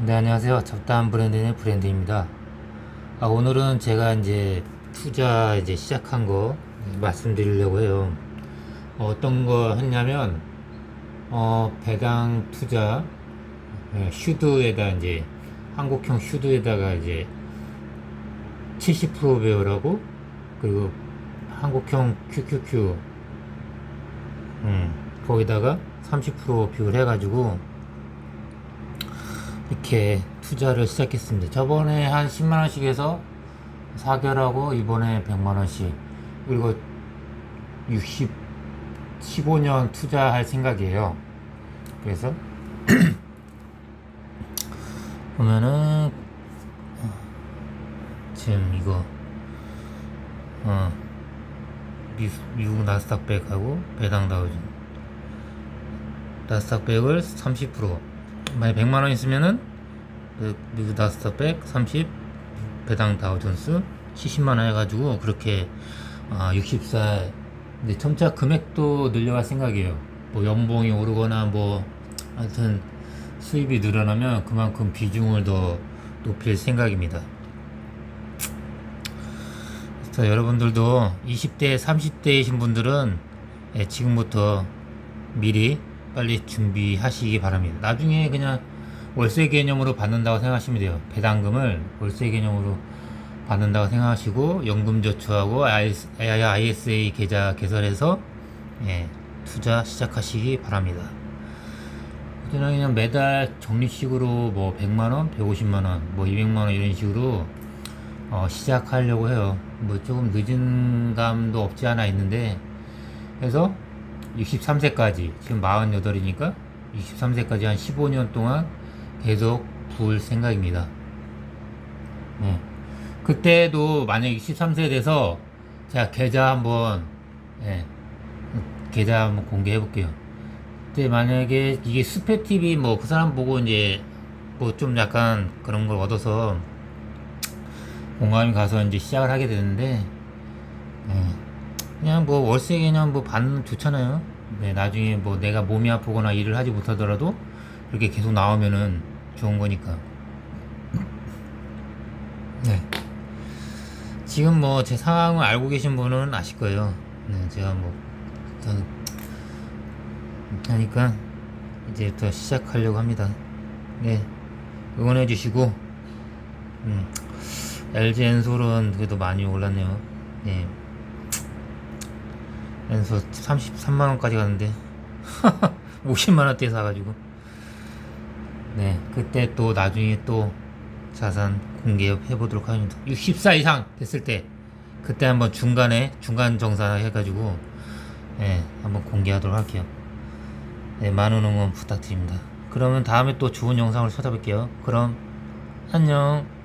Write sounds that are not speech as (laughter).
네, 안녕하세요. 잡다한 브랜드의 브랜드입니다. 아, 오늘은 제가 이제 투자 이제 시작한 거 말씀드리려고 해요. 어, 어떤 거 했냐면, 어, 배당 투자, 예, 슈드에다 이제, 한국형 슈드에다가 이제 70% 배우라고, 그리고 한국형 QQQ, 음, 거기다가 30% 비율 해가지고, 이렇게 투자를 시작했습니다. 저번에 한 10만원씩 해서 4개월하고 이번에 100만원씩 그리고 60, 15년 투자할 생각이에요. 그래서 (clears throat) 보면은 지금 이거 어 미, 미국 나스닥 100하고 배당 다우존 나스닥 100을 30% 만약 100만 원 있으면은 그 미국 나스닥 100 30 배당 다우존스 70만 원 해가지고 그렇게 아 64. 근데 점차 금액도 늘려갈 생각이에요. 뭐 연봉이 오르거나 뭐 하여튼 수입이 늘어나면 그만큼 비중을 더 높일 생각입니다. 그래서 여러분들도 20대, 30대이신 분들은 예, 지금부터 미리 빨리 준비하시기 바랍니다. 나중에 그냥 월세 개념으로 받는다고 생각하시면 돼요. 배당금을 월세 개념으로 받는다고 생각하시고 연금 저축하고 ISA 계좌 개설해서 예, 투자 시작하시기 바랍니다. 그냥 그냥 매달 적립식으로 뭐 100만원, 150만원, 뭐 200만원 이런 식으로 어, 시작하려고 해요. 뭐 조금 늦은 감도 없지 않아 있는데 그래서 63세까지 지금 48이니까 63세까지 한 15년 동안 계속 부을 생각입니다. 네. 그때도 만약 63세 돼서 제가 계좌 한번 예, 계좌 한번 공개해 볼게요. 그때 만약에 이게 스페 TV 뭐 그 사람 보고 이제 뭐 좀 약간 그런 걸 얻어서 공감이 가서 이제 시작을 하게 되는데 예, 그냥 뭐 월세 개념 뭐 받는 좋잖아요. 네, 나중에 뭐 내가 몸이 아프거나 일을 하지 못하더라도 이렇게 계속 나오면은 좋은 거니까. 네. 지금 뭐 제 상황을 알고 계신 분은 아실 거예요. 네, 제가 뭐 저는 하니까 이제부터 시작하려고 합니다. 네, 응원해 주시고, 음, LG 엔솔은 그래도 많이 올랐네요. 네. 엔솔 33만원까지 갔는데, (laughs) 50만원대 사가지고, 네, 그때 또 나중에 또 자산 공개 해 보도록 하겠습니다. 64 이상 됐을 때, 그때 한번 중간에, 중간 정산 해가지고, 네, 한번 공개하도록 할게요. 네, 많은 응원 부탁드립니다. 그러면 다음에 또 좋은 영상을 찾아뵐게요. 그럼, 안녕.